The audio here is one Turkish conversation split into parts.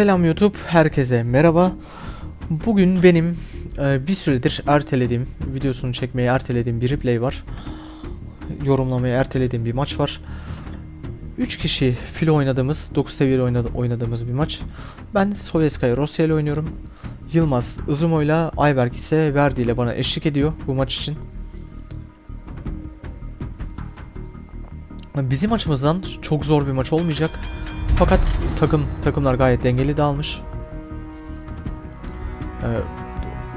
Selam YouTube, herkese merhaba. Bugün benim e, bir süredir ertelediğim, videosunu çekmeyi ertelediğim bir replay var. Yorumlamayı ertelediğim bir maç var. 3 kişi filo oynadığımız, 9 seviyeli oynadı, oynadığımız bir maç. Ben Sovyetskaya Rosya ile oynuyorum. Yılmaz Izumo ile Ayberk ise Verdi ile bana eşlik ediyor bu maç için. Bizim açımızdan çok zor bir maç olmayacak. Fakat takım takımlar gayet dengeli dağılmış. Ee,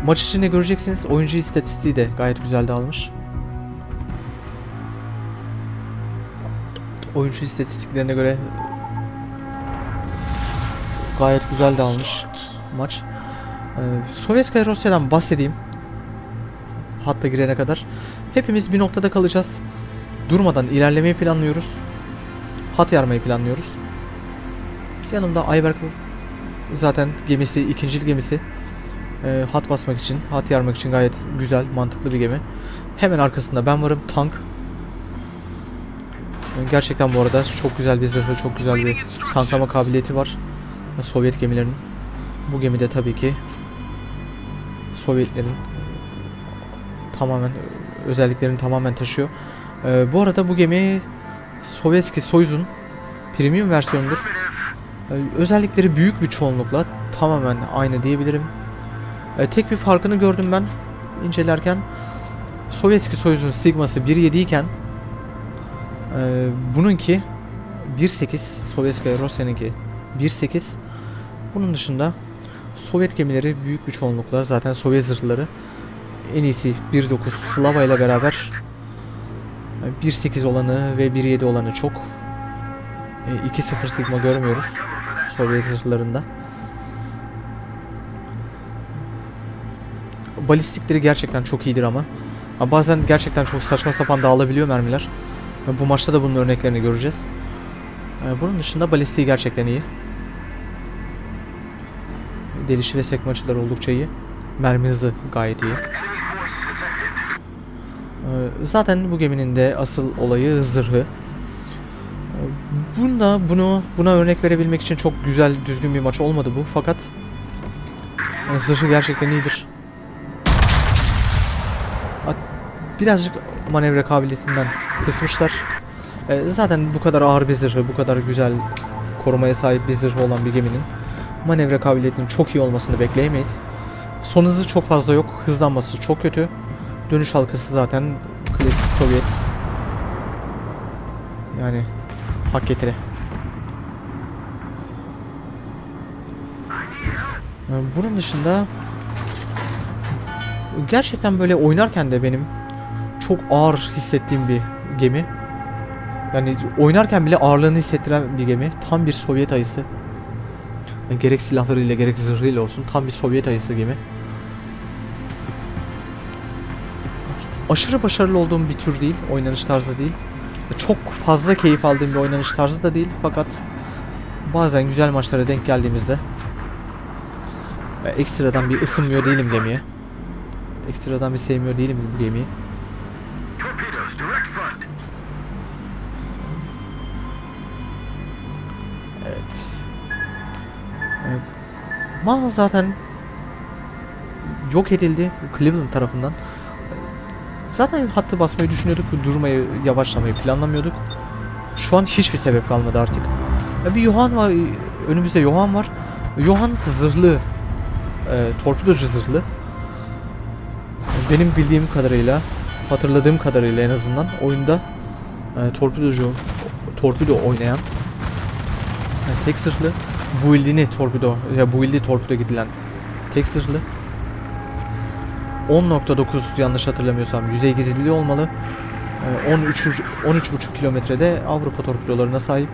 maç içinde göreceksiniz oyuncu istatistiği de gayet güzel dağılmış. Oyuncu istatistiklerine göre gayet güzel dağılmış maç. Ee, Sovyetskaya Rusya'dan bahsedeyim. Hatta girene kadar. Hepimiz bir noktada kalacağız. Durmadan ilerlemeyi planlıyoruz. Hat yarmayı planlıyoruz. Yanımda Ayberk zaten gemisi, ikinci gemisi. Ee, hat basmak için, hat yarmak için gayet güzel, mantıklı bir gemi. Hemen arkasında ben varım, tank. Ee, Gerçekten bu arada çok güzel bir zırhı, çok güzel bir tanklama kabiliyeti var. Sovyet gemilerinin. Bu gemide tabii ki Sovyetlerin tamamen özelliklerini tamamen taşıyor. Ee, bu arada bu gemi Sovetski Soyuz'un premium versiyonudur. Ee, özellikleri büyük bir çoğunlukla tamamen aynı diyebilirim. Ee, tek bir farkını gördüm ben incelerken. Sovyetski Soyuz'un Sigma'sı 1.7 iken e, bununki 1.8 Sovyetskaya Rusya'nınki 1.8 bunun dışında Sovyet gemileri büyük bir çoğunlukla zaten Sovyet zırhları en iyisi 1.9 Slava ile beraber 1.8 olanı ve 1.7 olanı çok. E, 2.0 Sigma görmüyoruz Sovyet zırhlarında. Balistikleri gerçekten çok iyidir ama. Bazen gerçekten çok saçma sapan dağılabiliyor mermiler. Bu maçta da bunun örneklerini göreceğiz. E, Bunun dışında balistiği gerçekten iyi. Delişi ve sekme açıları oldukça iyi. Mermi hızı gayet iyi. Ee, Zaten bu geminin de asıl olayı zırhı. Bunda bunu buna örnek verebilmek için çok güzel düzgün bir maç olmadı bu fakat e, zırhı gerçekten iyidir. Birazcık manevra kabiliyetinden kısmışlar. Ee, Zaten bu kadar ağır bir zırhı, bu kadar güzel korumaya sahip bir zırhı olan bir geminin manevra kabiliyetinin çok iyi olmasını bekleyemeyiz. Son hızı çok fazla yok, hızlanması çok kötü. Dönüş halkası zaten klasik Sovyet. Yani hak getire. Ee, Bunun dışında gerçekten böyle oynarken de benim çok ağır hissettiğim bir gemi. Yani oynarken bile ağırlığını hissettiren bir gemi. Tam bir Sovyet ayısı. Yani gerek silahlarıyla gerek zırhıyla olsun tam bir Sovyet ayısı gemi. aşırı başarılı olduğum bir tür değil, oynanış tarzı değil. Çok fazla keyif aldığım bir oynanış tarzı da değil fakat bazen güzel maçlara denk geldiğimizde e, ekstradan bir ısınmıyor değilim gemiye. Ekstradan bir sevmiyor değilim gemiyi. Evet. E, Mal zaten yok edildi Cleveland tarafından. Zaten hattı basmayı düşünüyorduk, durmayı, yavaşlamayı planlamıyorduk. Şu an hiçbir sebep kalmadı artık. Bir Johan var, önümüzde Johan var. Johan zırhlı, e, torpidocu zırhlı. Benim bildiğim kadarıyla, hatırladığım kadarıyla en azından oyunda e, torpidocu, torpido oynayan yani tek zırhlı, build'ini torpido, ya build'i torpido gidilen tek zırhlı. 10.9 yanlış hatırlamıyorsam yüzey gizliliği olmalı. Ee, 13 13.5 kilometrede Avrupa torpidolarına sahip.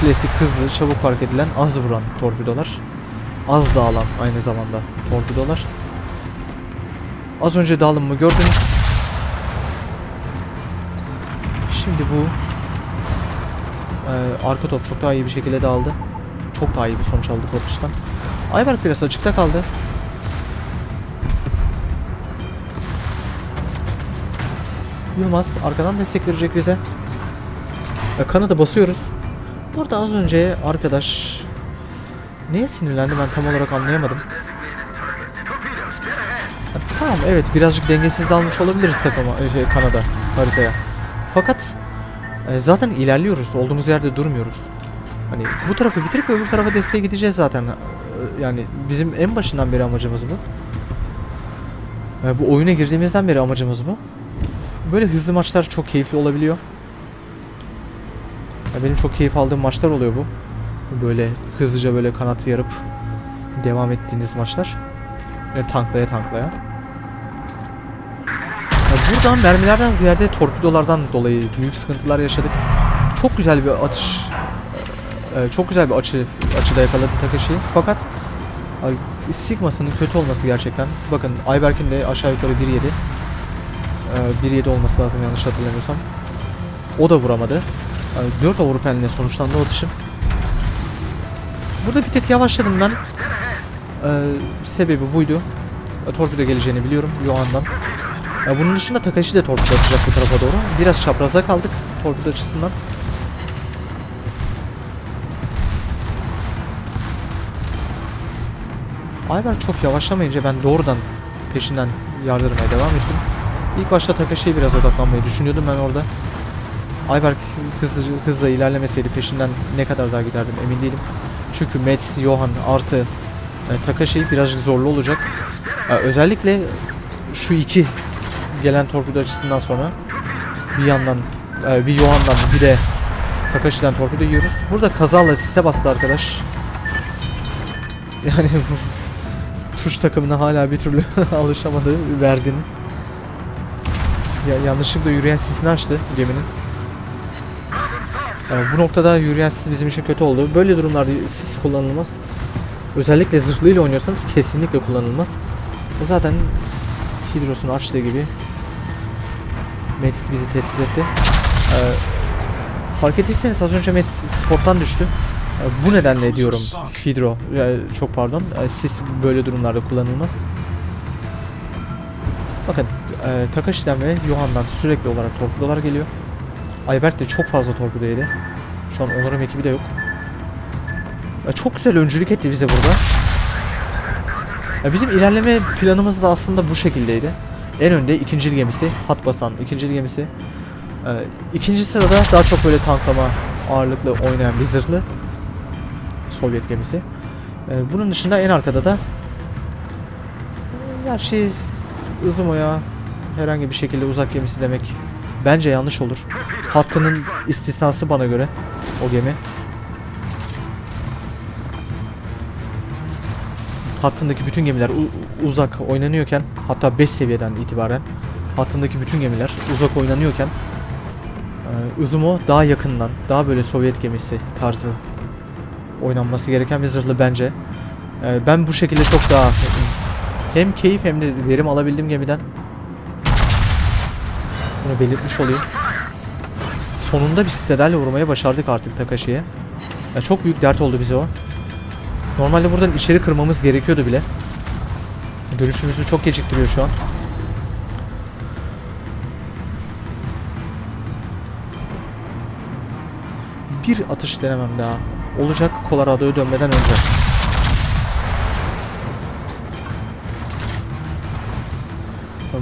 Klasik hızlı, çabuk fark edilen, az vuran torpidolar. Az dağılan aynı zamanda torpidolar. Az önce dağılımı gördünüz. Şimdi bu e, arka top çok daha iyi bir şekilde dağıldı. Çok daha iyi bir sonuç aldık o atıştan. Ayberk biraz açıkta kaldı. Yılmaz arkadan destek verecek bize. E, kanadı basıyoruz. Burada az önce arkadaş Neye sinirlendi ben tam olarak anlayamadım. Ha, Tamam evet birazcık dengesiz dalmış olabiliriz takıma e, şey, Kanada haritaya. Fakat e, zaten ilerliyoruz. Olduğumuz yerde durmuyoruz. Hani bu tarafı bitirip öbür tarafa desteğe gideceğiz zaten. E, Yani bizim en başından beri amacımız bu. E, bu oyuna girdiğimizden beri amacımız bu. Böyle hızlı maçlar çok keyifli olabiliyor. Ya benim çok keyif aldığım maçlar oluyor bu. Böyle hızlıca böyle kanat yarıp devam ettiğiniz maçlar. E, tanklaya tanklaya. Ya buradan mermilerden ziyade torpidolardan dolayı büyük sıkıntılar yaşadık. Çok güzel bir atış, e, çok güzel bir açı açıda yakaladı Takashi'yi. Fakat Sigma'sının kötü olması gerçekten. Bakın Ayberk'in de aşağı yukarı 1.7. E, 1.7 olması lazım yanlış hatırlamıyorsam. O da vuramadı. E, 4 Avrupen'le sonuçlandı o atışım. Burada bir tek yavaşladım ben. E, sebebi buydu. E, torpido geleceğini biliyorum Yohan'dan. Ya bunun dışında Takashi de torpido atacak bu tarafa doğru. Biraz çaprazda kaldık torpido açısından. Ayber çok yavaşlamayınca ben doğrudan peşinden yardırmaya devam ettim. İlk başta Takashi'ye biraz odaklanmayı düşünüyordum ben orada. Ayberk hızlı, hızla ilerlemeseydi peşinden ne kadar daha giderdim emin değilim. Çünkü Mets, Johan artı e, Takashi birazcık zorlu olacak. E, özellikle şu iki gelen torpido açısından sonra bir yandan e, bir Johan'dan bir de Takashi'den torpido yiyoruz. Burada kazayla siste bastı arkadaş. Yani tuş takımına hala bir türlü alışamadı Verdi'nin. Ya, yanlışlıkla yürüyen sisini açtı geminin. Yani bu noktada yürüyen sis bizim için kötü oldu. Böyle durumlarda sis kullanılmaz. Özellikle zırhlıyla oynuyorsanız kesinlikle kullanılmaz. Zaten Hidros'un açtığı gibi Mets bizi tespit etti. Ee, fark ettiyseniz az önce Mets sporttan düştü. Ee, bu nedenle diyorum Hidro, e, çok pardon, e, sis böyle durumlarda kullanılmaz. Bakın e, Takashi'den ve Yohan'dan sürekli olarak torpidolar geliyor. Ayberk de çok fazla torpido yedi. Şu an onların ekibi de yok. Ya çok güzel öncülük etti bize burada. Ya bizim ilerleme planımız da aslında bu şekildeydi. En önde ikincil gemisi, hat basan ikincil gemisi. Ee, ikinci sırada daha çok böyle tanklama ağırlıklı oynayan bir zırhlı Sovyet gemisi. Ee, bunun dışında en arkada da gerçi Izumo'ya herhangi bir şekilde uzak gemisi demek bence yanlış olur. Hattının istisnası bana göre o gemi. hattındaki bütün gemiler uzak oynanıyorken hatta 5 seviyeden itibaren hattındaki bütün gemiler uzak oynanıyorken e, Izumo daha yakından daha böyle Sovyet gemisi tarzı oynanması gereken bir zırhlı bence. E, ben bu şekilde çok daha hem keyif hem de verim alabildim gemiden. Bunu belirtmiş olayım. Sonunda bir sitelerle vurmayı başardık artık Takashi'ye. Ya çok büyük dert oldu bize o. Normalde buradan içeri kırmamız gerekiyordu bile. Dönüşümüzü çok geciktiriyor şu an. Bir atış denemem daha. Olacak Colorado'ya dönmeden önce.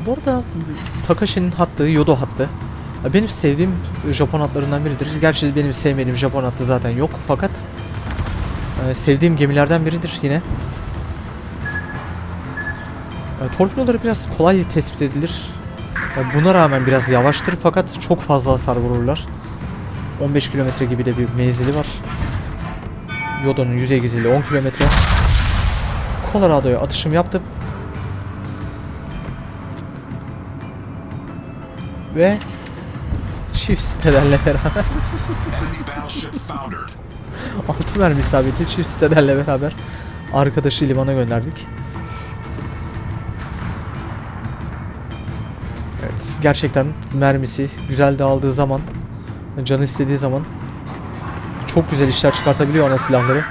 Bu arada Takashi'nin hattı Yodo hattı. Benim sevdiğim Japon hatlarından biridir. Gerçi benim sevmediğim Japon hattı zaten yok fakat ee, sevdiğim gemilerden biridir yine. Ee, torpidoları biraz kolay tespit edilir. Ee, buna rağmen biraz yavaştır fakat çok fazla hasar vururlar. 15 kilometre gibi de bir menzili var. Yodo'nun yüzey gizliliği 10 kilometre. Colorado'ya atışım yaptım. Ve çift sitelerle beraber. 6 mermi isabeti çift sitelerle beraber arkadaşı limana gönderdik. Evet gerçekten mermisi güzel dağıldığı zaman canı istediği zaman çok güzel işler çıkartabiliyor ana silahları.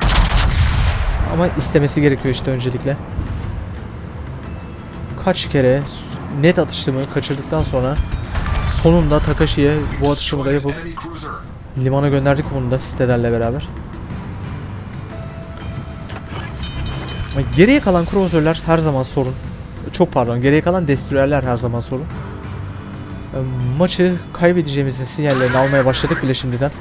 Ama istemesi gerekiyor işte öncelikle. Kaç kere net atıştığımı kaçırdıktan sonra sonunda Takashi'ye bu atışımı da yapıp. Limana gönderdik bunu da sitelerle beraber. Geriye kalan cruiser'lar her zaman sorun. Çok pardon, geriye kalan destroyerler her zaman sorun. E, Maçı kaybedeceğimizin sinyallerini almaya başladık bile şimdiden.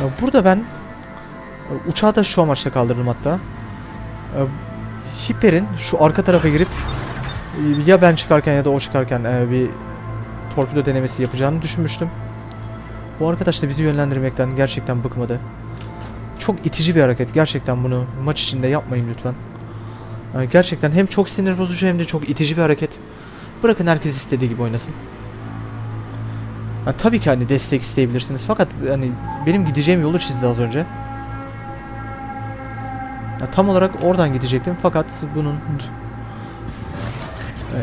Ya Burada ben e, uçağı da şu amaçla kaldırdım hatta. E, Hipper'in şu arka tarafa girip ya ben çıkarken ya da o çıkarken e, bir torpido denemesi yapacağını düşünmüştüm. Bu arkadaş da bizi yönlendirmekten gerçekten bıkmadı. Çok itici bir hareket. Gerçekten bunu maç içinde yapmayın lütfen. E, Gerçekten hem çok sinir bozucu hem de çok itici bir hareket. Bırakın herkes istediği gibi oynasın. Ha, tabii ki hani destek isteyebilirsiniz fakat hani benim gideceğim yolu çizdi az önce. Ya, tam olarak oradan gidecektim fakat bunun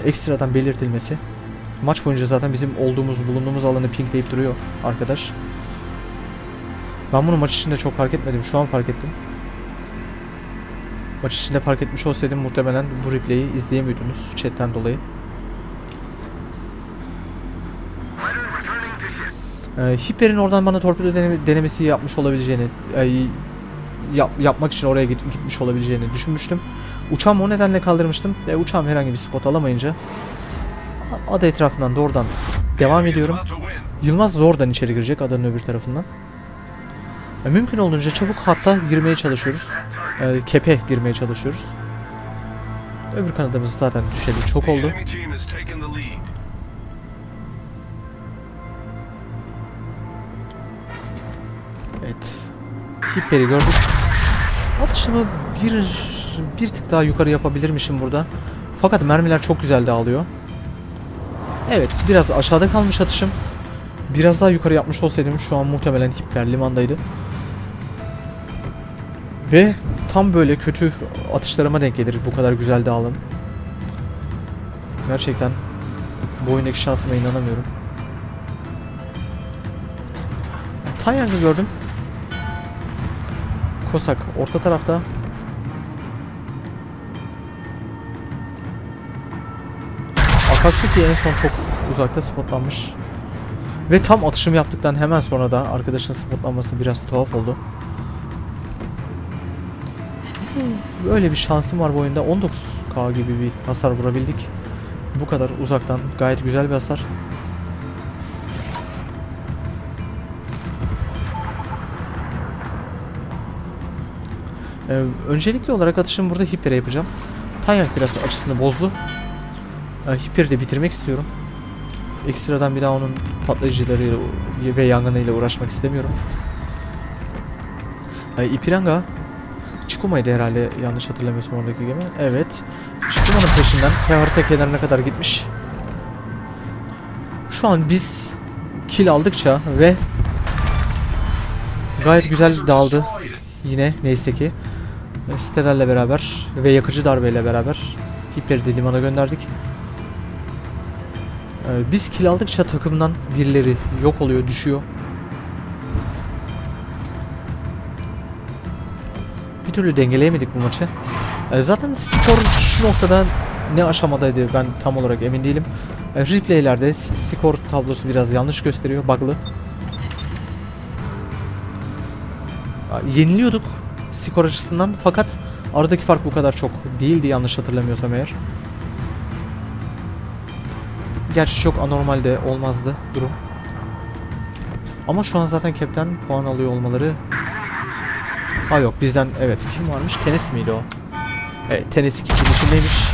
ekstradan belirtilmesi. Maç boyunca zaten bizim olduğumuz, bulunduğumuz alanı pinkleyip duruyor arkadaş. Ben bunu maç içinde çok fark etmedim. Şu an fark ettim. Maç içinde fark etmiş olsaydım muhtemelen bu replay'i izleyemiyordunuz chatten dolayı. Ee, Hipper'in oradan bana torpido deneme- denemesi yapmış olabileceğini, e, yap- yapmak için oraya git- gitmiş olabileceğini düşünmüştüm. Uçağımı o nedenle kaldırmıştım. E, uçağım herhangi bir spot alamayınca ada etrafından doğrudan devam ediyorum. Yılmaz zordan içeri girecek adanın öbür tarafından. E, mümkün olduğunca çabuk hatta girmeye çalışıyoruz. E, kepe girmeye çalışıyoruz. Öbür kanadımız zaten düşeli çok oldu. Evet. Hipper'i gördük. Atışımı bir bir tık daha yukarı yapabilirmişim burada. Fakat mermiler çok güzel dağılıyor. Evet, biraz aşağıda kalmış atışım. Biraz daha yukarı yapmış olsaydım şu an muhtemelen Hipper limandaydı. Ve tam böyle kötü atışlarıma denk gelir bu kadar güzel dağılım. Gerçekten bu oyundaki şansıma inanamıyorum. Tayang'ı gördüm. Kosak orta tarafta. Akatsuki en son çok uzakta spotlanmış. Ve tam atışım yaptıktan hemen sonra da arkadaşın spotlanması biraz tuhaf oldu. Böyle bir şansım var bu oyunda. 19k gibi bir hasar vurabildik. Bu kadar uzaktan gayet güzel bir hasar. Ee, öncelikli olarak atışımı burada Hipper'e yapacağım. Tanyak biraz açısını bozdu. Hipper'i de bitirmek istiyorum. Ekstradan bir daha onun patlayıcılarıyla ve yangınıyla uğraşmak istemiyorum. Ee, Ipiranga Chikuma'ydı herhalde yanlış hatırlamıyorsam oradaki gemi. Evet. Chikuma'nın peşinden ve harita kenarına kadar gitmiş. Şu an biz kill aldıkça ve gayet güzel dağıldı yine neyse ki sitelerle beraber ve yakıcı darbeyle beraber Hipper'i de limana gönderdik. Ee, Biz kill aldıkça takımdan birileri yok oluyor, düşüyor. Bir türlü dengeleyemedik bu maçı. Ee, Zaten skor şu noktada ne aşamadaydı ben tam olarak emin değilim. Ee, Replaylerde skor tablosu biraz yanlış gösteriyor, bug'lı. yeniliyorduk skor açısından fakat aradaki fark bu kadar çok değildi yanlış hatırlamıyorsam eğer. Gerçi çok anormal de olmazdı durum. Ama şu an zaten Cap'ten puan alıyor olmaları... Ha yok bizden evet kim varmış? Tenis miydi o? Evet Tenis 2'nin içindeymiş.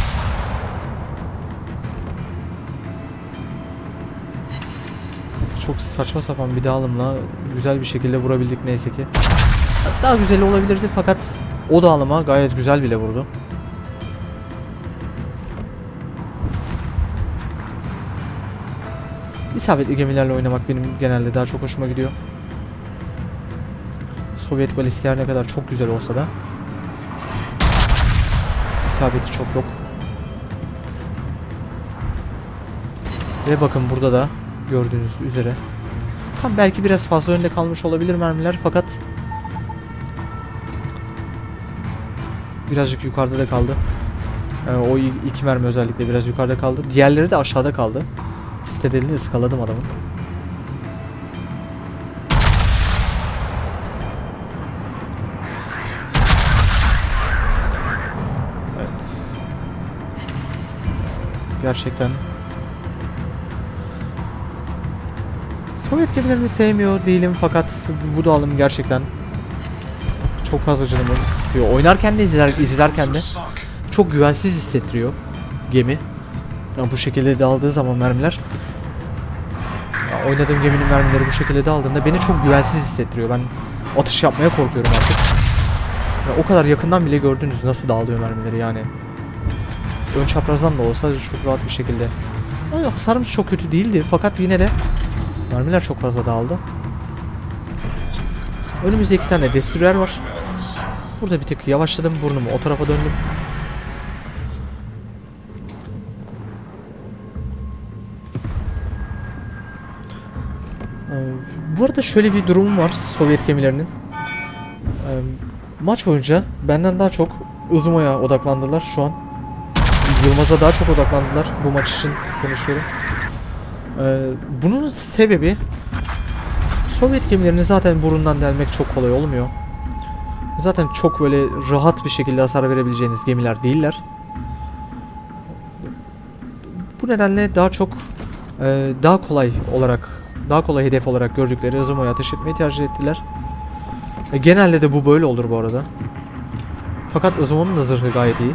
Çok saçma sapan bir dağılımla güzel bir şekilde vurabildik neyse ki. Daha güzeli olabilirdi fakat o dağılıma gayet güzel bile vurdu. İsabetli gemilerle oynamak benim genelde daha çok hoşuma gidiyor. Sovyet balistler ne kadar çok güzel olsa da isabeti çok yok. Ve bakın burada da gördüğünüz üzere tam belki biraz fazla önde kalmış olabilir mermiler fakat birazcık yukarıda da kaldı. Ee, o iki mermi özellikle biraz yukarıda kaldı. Diğerleri de aşağıda kaldı. Sitedeli ıskaladım adamı. Evet. Gerçekten Sovyet gemilerini sevmiyor değilim fakat bu dağılım gerçekten çok fazla canımı sıkıyor. Oynarken de izler, izlerken de çok güvensiz hissettiriyor gemi. Yani bu şekilde dağıldığı zaman mermiler ya oynadığım geminin mermileri bu şekilde dağıldığında beni çok güvensiz hissettiriyor. Ben atış yapmaya korkuyorum artık. Ya o kadar yakından bile gördünüz nasıl dağılıyor mermileri yani. Ön çaprazdan da olsa çok rahat bir şekilde. Ama hasarımız çok kötü değildi fakat yine de mermiler çok fazla dağıldı. Önümüzde iki tane destroyer var. Burada bir tık yavaşladım burnumu o tarafa döndüm. Bu arada şöyle bir durum var Sovyet gemilerinin. Ee, maç boyunca benden daha çok Izumo'ya odaklandılar şu an. Yılmaz'a daha çok odaklandılar bu maç için konuşuyorum. Ee, bunun sebebi Sovyet gemilerini zaten burundan delmek çok kolay olmuyor. Zaten çok böyle rahat bir şekilde hasar verebileceğiniz gemiler değiller. Bu nedenle daha çok e, daha kolay olarak daha kolay hedef olarak gördükleri Izumo'ya ateş etmeyi tercih ettiler. E, genelde de bu böyle olur bu arada. Fakat Izumo'nun da zırhı gayet iyi.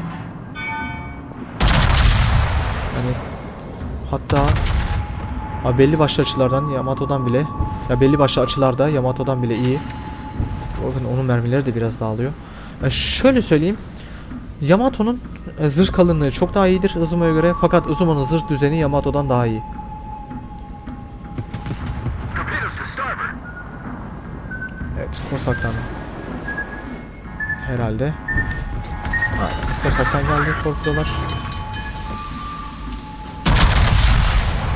Yani hatta ha, belli başlı açılardan Yamato'dan bile ya belli başlı açılarda Yamato'dan bile iyi. Bakın onun mermileri de biraz dağılıyor. E, şöyle söyleyeyim. Yamato'nun e, zırh kalınlığı çok daha iyidir Izumo'ya göre fakat Izumo'nun zırh düzeni Yamato'dan daha iyi. Evet, Kosak'tan. Herhalde. Aynen, geldi torpidolar.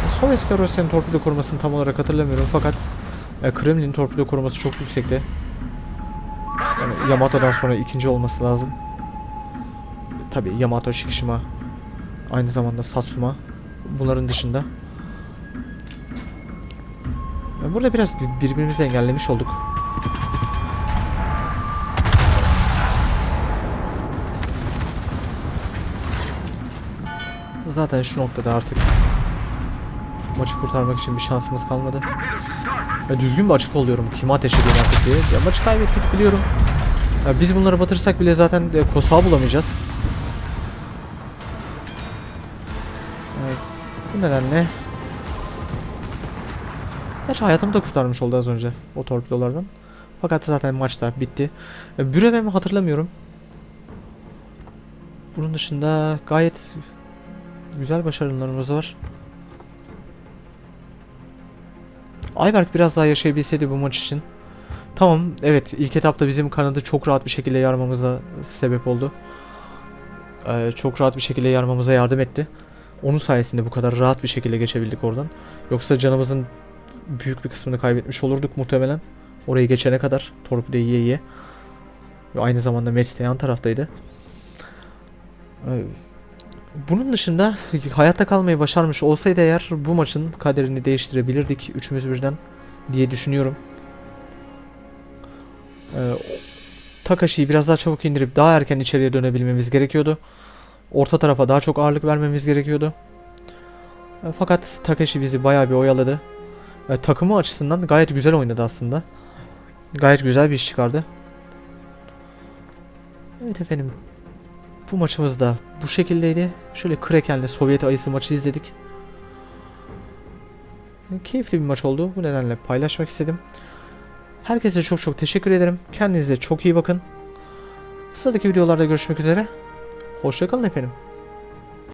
Sovyetski Rusya'nın torpido korumasını tam olarak hatırlamıyorum fakat e, Kremlin torpido koruması çok yüksekte. Yani Yamato'dan sonra ikinci olması lazım. Tabi Yamato, Shikishima, aynı zamanda Satsuma. Bunların dışında. E, Burada biraz bir- birbirimizi engellemiş olduk. Zaten şu noktada artık maçı kurtarmak için bir şansımız kalmadı. Ya düzgün bir açık oluyorum. Kime ateş edeyim artık diye. Ya maçı kaybettik biliyorum. Ya biz bunları batırsak bile zaten e, kosağı bulamayacağız. Evet, bu nedenle Gerçi hayatımı da kurtarmış oldu az önce o torpidolardan. Fakat zaten maçta bitti. E, Bürevem'i hatırlamıyorum. Bunun dışında gayet güzel başarılarımız var. Ayberk biraz daha yaşayabilseydi bu maç için. Tamam evet ilk etapta bizim kanadı çok rahat bir şekilde yarmamıza sebep oldu. Ee, çok rahat bir şekilde yarmamıza yardım etti. Onun sayesinde bu kadar rahat bir şekilde geçebildik oradan. Yoksa canımızın büyük bir kısmını kaybetmiş olurduk muhtemelen. Orayı geçene kadar torpido yiye yiye. Ve aynı zamanda Mets yan taraftaydı. Ee, bunun dışında hayatta kalmayı başarmış olsaydı eğer bu maçın kaderini değiştirebilirdik üçümüz birden diye düşünüyorum. Ee, Takashi'yi biraz daha çabuk indirip daha erken içeriye dönebilmemiz gerekiyordu. Orta tarafa daha çok ağırlık vermemiz gerekiyordu. E, Fakat Takashi bizi bayağı bir oyaladı. E, takımı açısından gayet güzel oynadı aslında. Gayet güzel bir iş çıkardı. Evet efendim. Bu maçımız da bu şekildeydi. Şöyle Kraken'le Sovyet ayısı maçı izledik. Keyifli bir maç oldu. Bu nedenle paylaşmak istedim. Herkese çok çok teşekkür ederim. Kendinize çok iyi bakın. Sıradaki videolarda görüşmek üzere. Hoşçakalın efendim.